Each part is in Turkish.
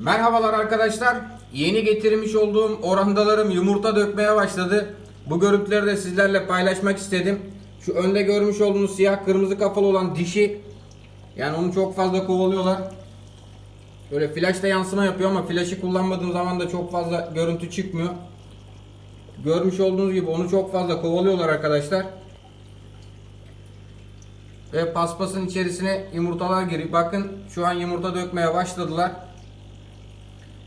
Merhabalar arkadaşlar. Yeni getirmiş olduğum orandalarım yumurta dökmeye başladı. Bu görüntüleri de sizlerle paylaşmak istedim. Şu önde görmüş olduğunuz siyah kırmızı kafalı olan dişi. Yani onu çok fazla kovalıyorlar. Böyle flashta yansıma yapıyor ama flaşı kullanmadığım zaman da çok fazla görüntü çıkmıyor. Görmüş olduğunuz gibi onu çok fazla kovalıyorlar arkadaşlar. Ve paspasın içerisine yumurtalar giriyor. Bakın şu an yumurta dökmeye başladılar.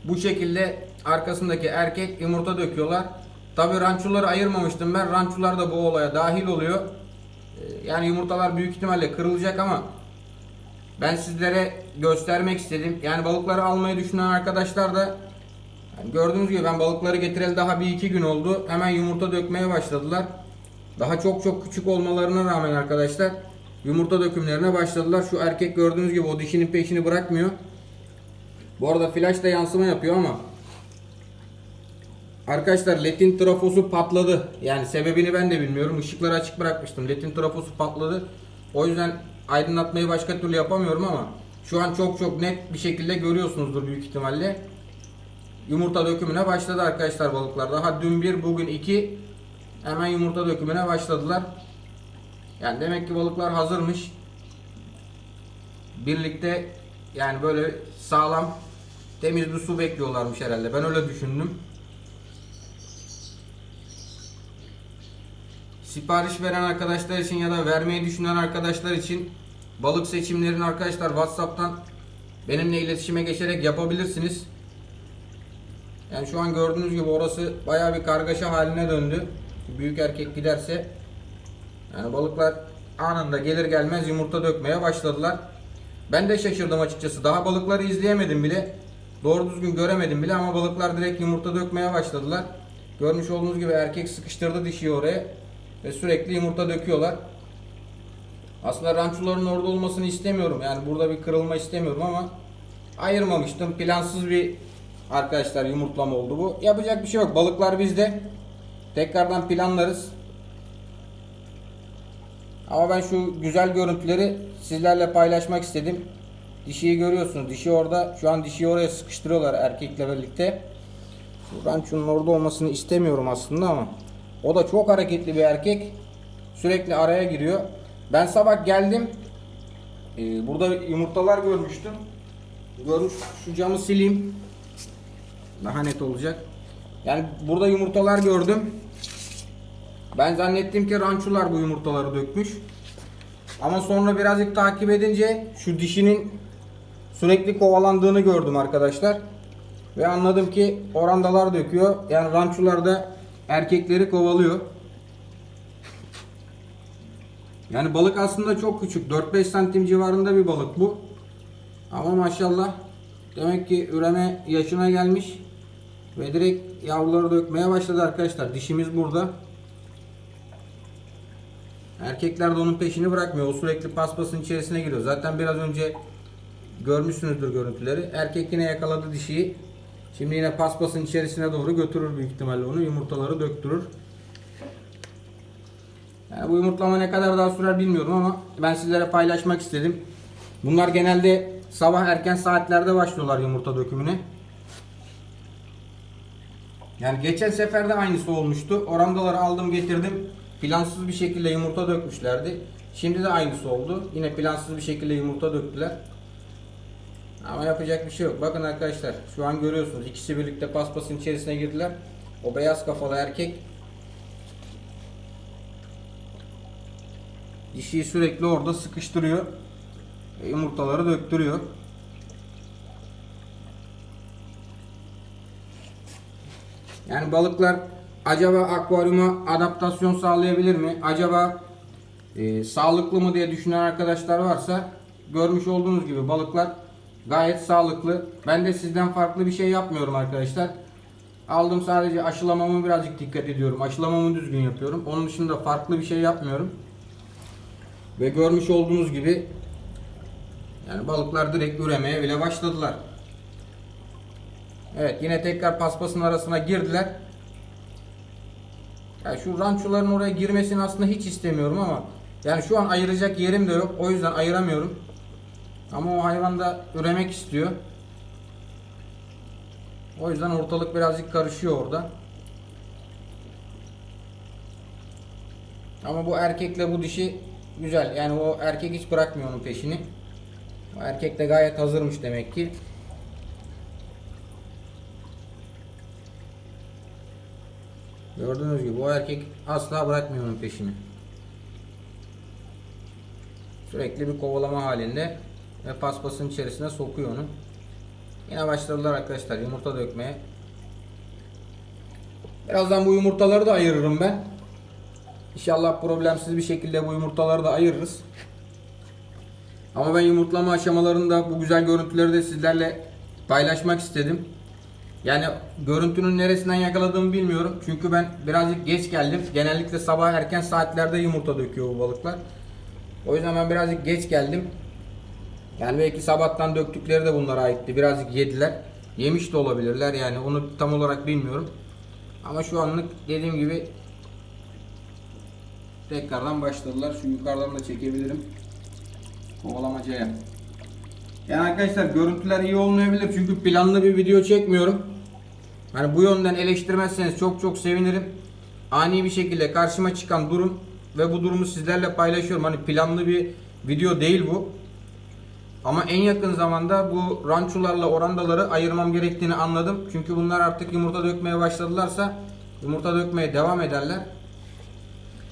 Bu şekilde arkasındaki erkek yumurta döküyorlar. Tabi rançoları ayırmamıştım ben. Rançolar da bu olaya dahil oluyor. Ee, Yani yumurtalar büyük ihtimalle kırılacak ama ben sizlere göstermek istedim. Yani balıkları almayı düşünen arkadaşlar da gördüğünüz gibi ben balıkları getireli daha bir iki gün oldu. Hemen yumurta dökmeye başladılar. Daha çok çok küçük olmalarına rağmen arkadaşlar yumurta dökümlerine başladılar. Şu erkek gördüğünüz gibi o dişinin peşini bırakmıyor. Bu arada flash da yansıma yapıyor ama Arkadaşlar ledin trafosu patladı. Yani sebebini ben de bilmiyorum. Işıkları açık bırakmıştım. Ledin trafosu patladı. O yüzden aydınlatmayı başka türlü yapamıyorum ama şu an çok çok net bir şekilde görüyorsunuzdur büyük ihtimalle. Yumurta dökümüne başladı arkadaşlar balıklar. Daha dün bir, bugün iki hemen yumurta dökümüne başladılar. Yani demek ki balıklar hazırmış. Birlikte yani böyle sağlam temiz bir su bekliyorlarmış herhalde. Ben öyle düşündüm. Sipariş veren arkadaşlar için ya da vermeyi düşünen arkadaşlar için balık seçimlerini arkadaşlar WhatsApp'tan benimle iletişime geçerek yapabilirsiniz. Yani şu an gördüğünüz gibi orası bayağı bir kargaşa haline döndü. Büyük erkek giderse yani balıklar anında gelir gelmez yumurta dökmeye başladılar. Ben de şaşırdım açıkçası. Daha balıkları izleyemedim bile. Doğru düzgün göremedim bile ama balıklar direkt yumurta dökmeye başladılar. Görmüş olduğunuz gibi erkek sıkıştırdı dişiyi oraya ve sürekli yumurta döküyorlar. Aslında rançoların orada olmasını istemiyorum. Yani burada bir kırılma istemiyorum ama ayırmamıştım. Plansız bir arkadaşlar yumurtlama oldu bu. Yapacak bir şey yok. Balıklar bizde. Tekrardan planlarız. Ama ben şu güzel görüntüleri sizlerle paylaşmak istedim. Dişiyi görüyorsunuz. Dişi orada. Şu an dişiyi oraya sıkıştırıyorlar erkekle birlikte. Rançonun orada olmasını istemiyorum aslında ama. O da çok hareketli bir erkek. Sürekli araya giriyor. Ben sabah geldim. Ee, burada yumurtalar görmüştüm. Görmüş şu camı sileyim. Daha net olacak. Yani burada yumurtalar gördüm. Ben zannettim ki rançolar bu yumurtaları dökmüş. Ama sonra birazcık takip edince şu dişinin sürekli kovalandığını gördüm arkadaşlar. Ve anladım ki orandalar döküyor. Yani rançolar da erkekleri kovalıyor. Yani balık aslında çok küçük. 4-5 santim civarında bir balık bu. Ama maşallah demek ki üreme yaşına gelmiş. Ve direkt yavruları dökmeye başladı arkadaşlar. Dişimiz burada. Erkekler de onun peşini bırakmıyor. O sürekli paspasın içerisine giriyor. Zaten biraz önce görmüşsünüzdür görüntüleri. Erkek yine yakaladı dişiyi. Şimdi yine paspasın içerisine doğru götürür büyük ihtimalle onu. Yumurtaları döktürür. Yani bu yumurtlama ne kadar daha sürer bilmiyorum ama ben sizlere paylaşmak istedim. Bunlar genelde sabah erken saatlerde başlıyorlar yumurta dökümüne. Yani geçen sefer de aynısı olmuştu. Orandaları aldım getirdim. Plansız bir şekilde yumurta dökmüşlerdi. Şimdi de aynısı oldu. Yine plansız bir şekilde yumurta döktüler. Ama yapacak bir şey yok. Bakın arkadaşlar şu an görüyorsunuz. ikisi birlikte paspasın içerisine girdiler. O beyaz kafalı erkek dişiyi sürekli orada sıkıştırıyor. Ve yumurtaları döktürüyor. Yani balıklar acaba akvaryuma adaptasyon sağlayabilir mi? Acaba e, sağlıklı mı diye düşünen arkadaşlar varsa görmüş olduğunuz gibi balıklar gayet sağlıklı. Ben de sizden farklı bir şey yapmıyorum arkadaşlar. Aldım sadece aşılamamı birazcık dikkat ediyorum. Aşılamamı düzgün yapıyorum. Onun dışında farklı bir şey yapmıyorum. Ve görmüş olduğunuz gibi yani balıklar direkt üremeye bile başladılar. Evet yine tekrar paspasın arasına girdiler. Yani şu rançoların oraya girmesini aslında hiç istemiyorum ama yani şu an ayıracak yerim de yok. O yüzden ayıramıyorum. Ama o hayvan da üremek istiyor. O yüzden ortalık birazcık karışıyor orada. Ama bu erkekle bu dişi güzel. Yani o erkek hiç bırakmıyor onun peşini. O erkek de gayet hazırmış demek ki. Gördüğünüz gibi o erkek asla bırakmıyor onun peşini. Sürekli bir kovalama halinde ve paspasın içerisine sokuyor onu. Yine başladılar arkadaşlar yumurta dökmeye. Birazdan bu yumurtaları da ayırırım ben. İnşallah problemsiz bir şekilde bu yumurtaları da ayırırız. Ama ben yumurtlama aşamalarında bu güzel görüntüleri de sizlerle paylaşmak istedim. Yani görüntünün neresinden yakaladığımı bilmiyorum. Çünkü ben birazcık geç geldim. Genellikle sabah erken saatlerde yumurta döküyor bu balıklar. O yüzden ben birazcık geç geldim. Yani belki sabahtan döktükleri de bunlara aitti. Birazcık yediler. Yemiş de olabilirler yani onu tam olarak bilmiyorum. Ama şu anlık dediğim gibi tekrardan başladılar. Şu yukarıdan da çekebilirim. Kovalamacaya. Yani arkadaşlar görüntüler iyi olmayabilir çünkü planlı bir video çekmiyorum. Hani bu yönden eleştirmezseniz çok çok sevinirim. Ani bir şekilde karşıma çıkan durum ve bu durumu sizlerle paylaşıyorum. Hani planlı bir video değil bu. Ama en yakın zamanda bu rançolarla orandaları ayırmam gerektiğini anladım. Çünkü bunlar artık yumurta dökmeye başladılarsa yumurta dökmeye devam ederler.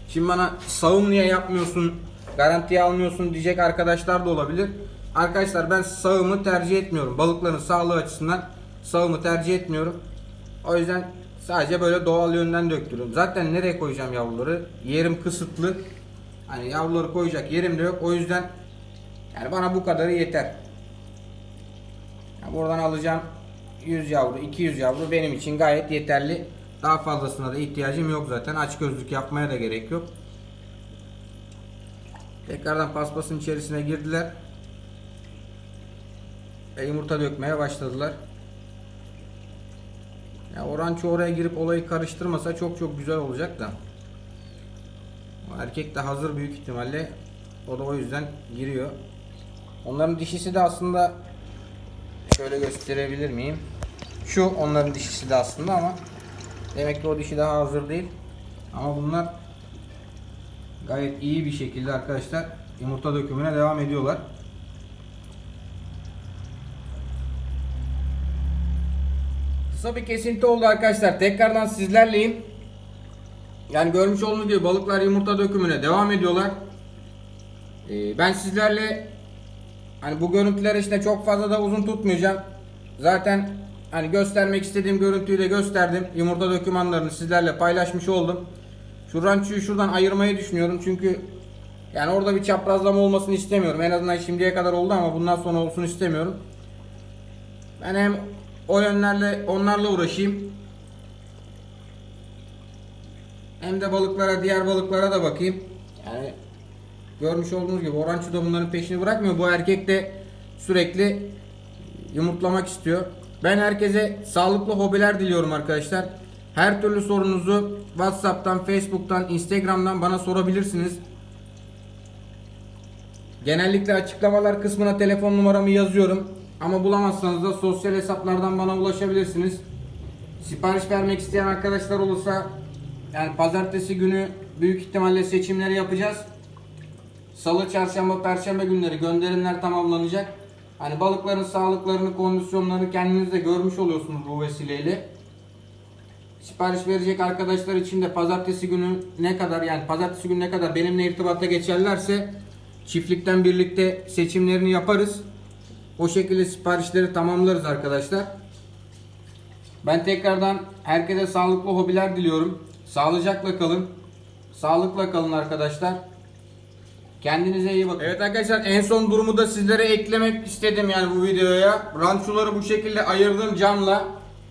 Şimdi bana sağım niye yapmıyorsun, garantiye almıyorsun diyecek arkadaşlar da olabilir. Arkadaşlar ben sağımı tercih etmiyorum. Balıkların sağlığı açısından sağımı tercih etmiyorum. O yüzden sadece böyle doğal yönden döktürüyorum. Zaten nereye koyacağım yavruları? Yerim kısıtlı. Hani yavruları koyacak yerim de yok. O yüzden yani bana bu kadarı yeter. Yani buradan alacağım 100 yavru, 200 yavru benim için gayet yeterli. Daha fazlasına da ihtiyacım yok zaten. Aç gözlük yapmaya da gerek yok. Tekrardan paspasın içerisine girdiler. Ve yumurta dökmeye başladılar. Ya oranço oraya girip olayı karıştırmasa çok çok güzel olacak da. O erkek de hazır büyük ihtimalle. O da o yüzden giriyor. Onların dişisi de aslında şöyle gösterebilir miyim? Şu onların dişisi de aslında ama demek ki o dişi daha hazır değil. Ama bunlar gayet iyi bir şekilde arkadaşlar yumurta dökümüne devam ediyorlar. Kısa bir kesinti oldu arkadaşlar. Tekrardan sizlerleyim. Yani görmüş olduğunuz gibi balıklar yumurta dökümüne devam ediyorlar. Ee, ben sizlerle hani bu görüntüler işte çok fazla da uzun tutmayacağım. Zaten hani göstermek istediğim görüntüyü de gösterdim. Yumurta dökümanlarını sizlerle paylaşmış oldum. Şu rançoyu şuradan ayırmayı düşünüyorum çünkü yani orada bir çaprazlama olmasını istemiyorum. En azından şimdiye kadar oldu ama bundan sonra olsun istemiyorum. Ben hem o yönlerle onlarla uğraşayım. Hem de balıklara, diğer balıklara da bakayım. Yani görmüş olduğunuz gibi oranço da bunların peşini bırakmıyor. Bu erkek de sürekli yumurtlamak istiyor. Ben herkese sağlıklı hobiler diliyorum arkadaşlar. Her türlü sorunuzu WhatsApp'tan, Facebook'tan, Instagram'dan bana sorabilirsiniz. Genellikle açıklamalar kısmına telefon numaramı yazıyorum. Ama bulamazsanız da sosyal hesaplardan bana ulaşabilirsiniz. Sipariş vermek isteyen arkadaşlar olursa yani pazartesi günü büyük ihtimalle seçimleri yapacağız. Salı, çarşamba, perşembe günleri gönderimler tamamlanacak. Hani balıkların sağlıklarını, kondisyonlarını kendiniz de görmüş oluyorsunuz bu vesileyle. Sipariş verecek arkadaşlar için de pazartesi günü ne kadar yani pazartesi günü ne kadar benimle irtibata geçerlerse çiftlikten birlikte seçimlerini yaparız. O şekilde siparişleri tamamlarız arkadaşlar. Ben tekrardan herkese sağlıklı hobiler diliyorum. Sağlıcakla kalın. Sağlıkla kalın arkadaşlar. Kendinize iyi bakın. Evet arkadaşlar en son durumu da sizlere eklemek istedim yani bu videoya. Rançoları bu şekilde ayırdım camla.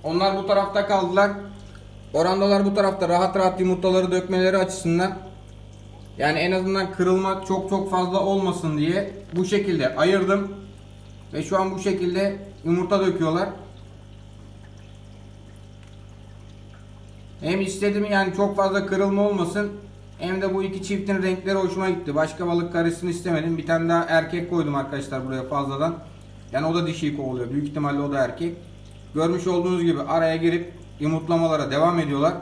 Onlar bu tarafta kaldılar. Orandalar bu tarafta rahat rahat yumurtaları dökmeleri açısından. Yani en azından kırılma çok çok fazla olmasın diye bu şekilde ayırdım. Ve şu an bu şekilde yumurta döküyorlar. Hem istedim yani çok fazla kırılma olmasın. Hem de bu iki çiftin renkleri hoşuma gitti. Başka balık karısını istemedim. Bir tane daha erkek koydum arkadaşlar buraya fazladan. Yani o da dişiyi kovalıyor. Büyük ihtimalle o da erkek. görmüş olduğunuz gibi araya girip yumurtlamalara devam ediyorlar.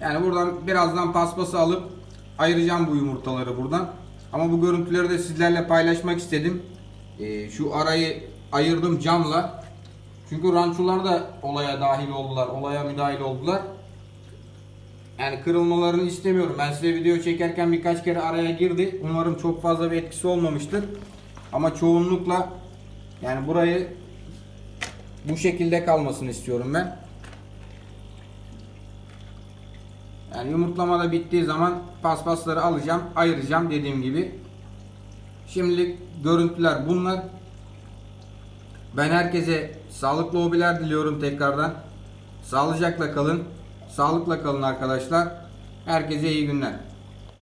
Yani buradan birazdan paspası alıp ayıracağım bu yumurtaları buradan. Ama bu görüntüleri de sizlerle paylaşmak istedim. Ee, şu arayı ayırdım camla. Çünkü rançolar da olaya dahil oldular, olaya müdahil oldular. Yani kırılmalarını istemiyorum. Ben size video çekerken birkaç kere araya girdi. Umarım çok fazla bir etkisi olmamıştır. Ama çoğunlukla yani burayı bu şekilde kalmasını istiyorum ben. Yani yumurtlama da bittiği zaman paspasları alacağım, ayıracağım dediğim gibi. Şimdilik görüntüler bunlar. Ben herkese sağlıklı hobiler diliyorum tekrardan. Sağlıcakla kalın. Sağlıkla kalın arkadaşlar. Herkese iyi günler.